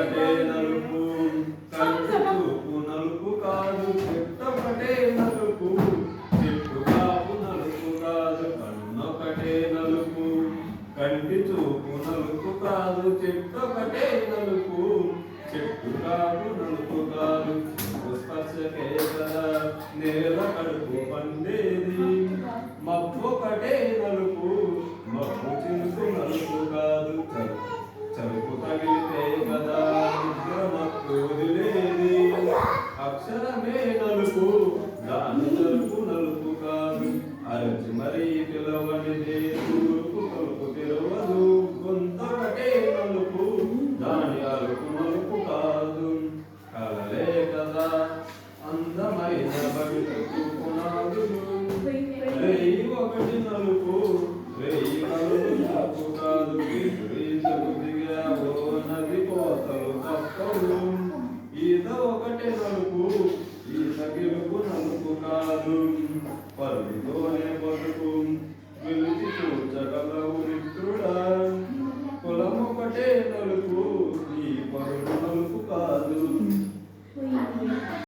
ఒకటే నలుపు కంటి చూపు నలుపు కాదు చెట్టొకటే నలుపు. చెట్టు కాపు నలుపు కాదు కన్నొకటే నలుపు. కంటి చూపు నలుపు కాదు చెట్టు ఒకటే నలుపు. చెట్టు కాపు నలుపు కాదు స్పర్శకే కదా నేల కడుపు పండేది. నలుపు దాని నలుపు నలుపు కాదు. అరచి మరి పిలవనిదే తూర్పు నలుపు తెరవదు. కొందరకే నలుపు దాని అలుపు నలుపు కాదు. కలలే కదా అందమైన భవితకు పునాదులు ఒకటి నలుపు But if you